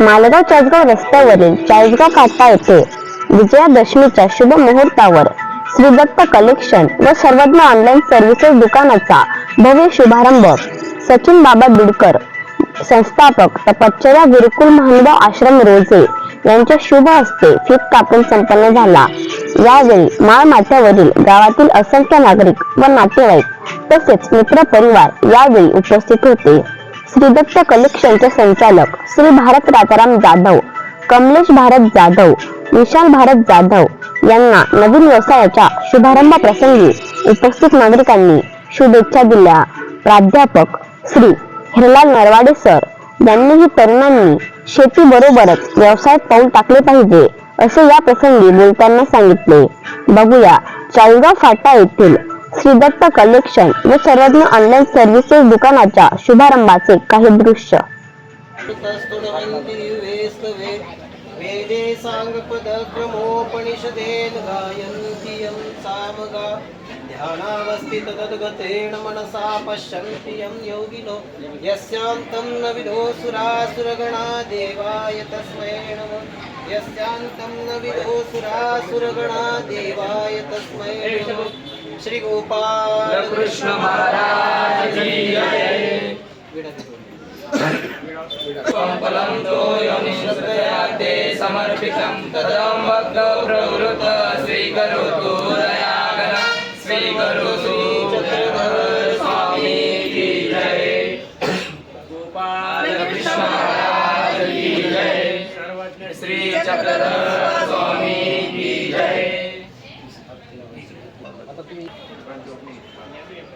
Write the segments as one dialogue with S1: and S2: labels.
S1: मालेगाव चाळीसगाव रस्त्यावरील चाळीसगाव फाटा येथे विजयादशमीच्या शुभ मुहूर्तावर श्री दत्त कलेक्शन व सर्वज्ञ ऑनलाईन सर्व्हिसेस दुकानाचा भव्य शुभारंभ सचिन बाबा बिडकर संस्थापक तपश्चर्या गुरुकुल महानुभाव आश्रम रोजे यांच्या शुभ हस्ते फीत कापून संपन्न झाला. यावेळी माळ माथ्यावरील गावातील असंख्य नागरिक व नातेवाईक तसेच मित्र परिवार यावेळी उपस्थित होते. श्रीदत्त कलेक्शनचे संचालक श्री भारत राजाराम जाधव कमलेश भारत जाधव विशाल भारत जाधव यांना नवीन व्यवसायाच्या शुभारंभ प्रसंगी उपस्थित नागरिकांनी शुभेच्छा दिल्या. प्राध्यापक श्री हिरलाल नरवाडे सर यांनीही तरुणांनी शेतीबरोबरच व्यवसायात पाऊल टाकले पाहिजे असे या प्रसंगी बोलताना सांगितले. बघूया चाळगाव फाटा येथील श्रीदत्त कलेक्शन व सर्वज्ञ ऑनलाईन सर्व्हिसेस दुकानाच्या शुभारंभाचे काही दृश्य.
S2: वेदे साङ्गपदक्रमोपनिषदेन गायन्ति यं सामगा ध्यानावस्थित तद्गतेन मनसा पश्यन्ति यं योगिनो यस्यान्तं न विदो सुरासुरगणा देवाय तस्मै नमः यस्यान्तं न विदो सुरासुरगणा देवाय तस्मै नमः। श्रीगोपाल
S3: कृष्ण महाराज की जय। ते समर्पितं तदं भक्त स्वीकरोतु दयागण स्वीकरोतु चक्रधर स्वामी की जय। गोपाल कृष्ण महाराज की जय। श्री चक्रधर स्वामी की जय।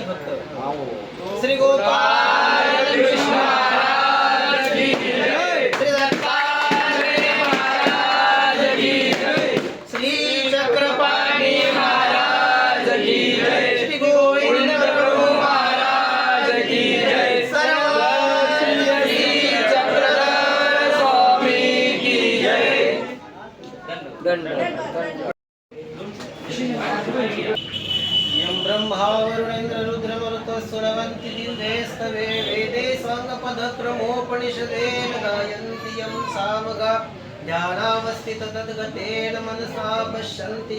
S2: फक्त श्री गोपाल कृष्ण महाराज रुद्रमरुतस्वरवन्ति दिव्येस्तवे वेदे साङ्गपदक्रमोपनिषदेन गायन्ति यं सामगा। ध्यानावस्थित तद्गतेन मनसा पश्यन्ति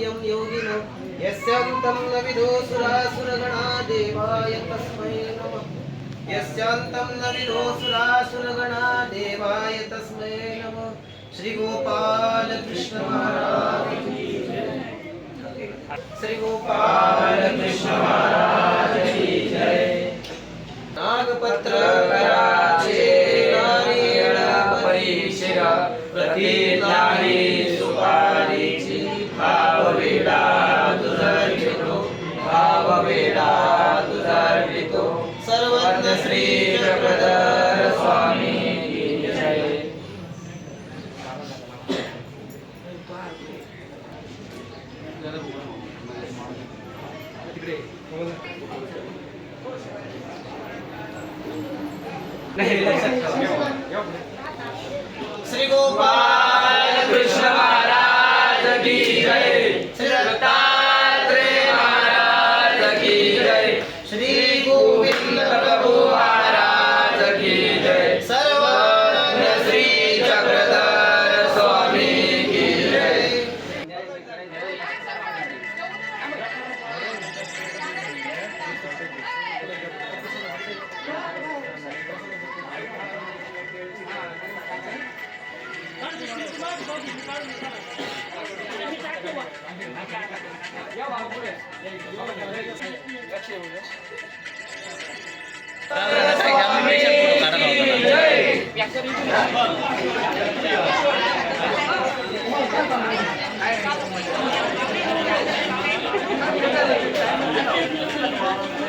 S2: यस्यान्तं न विदो सुरासुरगणा देवाय तस्मै नमः। यस्यान्तं न विदो सुरासुरगणा देवाय तस्मै नमः। श्रीगोपाल कृष्ण श्री गोपाल
S3: श्री कृष्ण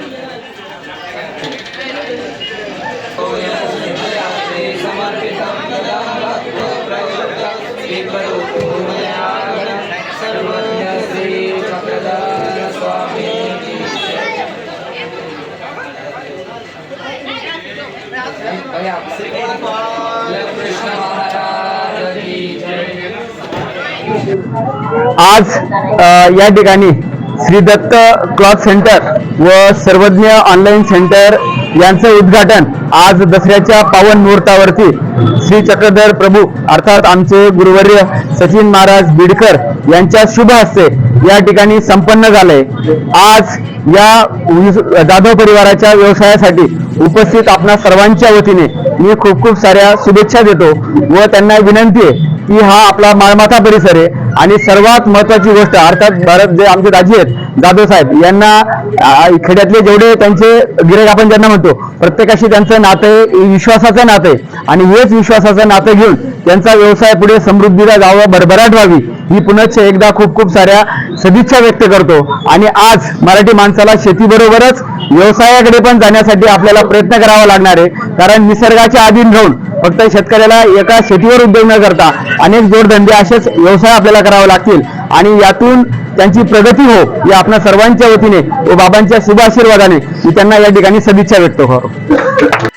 S4: आज या ठिकाणी श्री दत्त क्लॉथ सेंटर व सर्वज्ञ ऑनलाईन सेंटर यांचं उद्घाटन आज दसऱ्याच्या पावन मुहूर्तावरती श्री चक्रधर प्रभू अर्थात आमचे गुरुवर्य सचिन महाराज बिडकर यांच्या शुभ हस्ते या ठिकाणी संपन्न झाले आज या जाधव परिवाराच्या व्यवसायासाठी उपस्थित आपणा सर्वांच्या वतीने मी खूप खूप साऱ्या शुभेच्छा देतो व त्यांना विनंती आहे की हा आपला माळमाथा परिसर आहे आणि सर्वात महत्वाची गोष्ट अर्थात भारत जे आमचे दाजी आहेत जाधव साहेब यांना खेड्यातले जेवढे त्यांचे गिरेक आपण ज्यांना म्हणतो प्रत्येकाशी त्यांचं नातं विश्वासाचं नातं आहे. आणि हेच विश्वासाचं नातं घेऊन त्यांचा व्यवसाय पुढे समृद्धीला जावं भरभराट व्हावी. ही पुनश्च एकदा खूप खूप साऱ्या सदिच्छा व्यक्त करतो. आणि आज मराठी माणसाला शेतीबरोबरच व्यवसायाकडे पण जाण्यासाठी आपल्याला प्रयत्न करावा लागणार आहे. कारण निसर्गाच्या अधीन राहून फक्त शेतकऱ्याला एका शेतीवर उद्योग न करता अनेक जोडधंदे असेच व्यवसाय आपल्याला करावे लागतील. आणि यातून त्यांची प्रगती हो या आपल्या सर्वांच्या वतीने व बाबांच्या शुभ आशीर्वादाने मी त्यांना या ठिकाणी सदिच्छा व्यक्त करतो.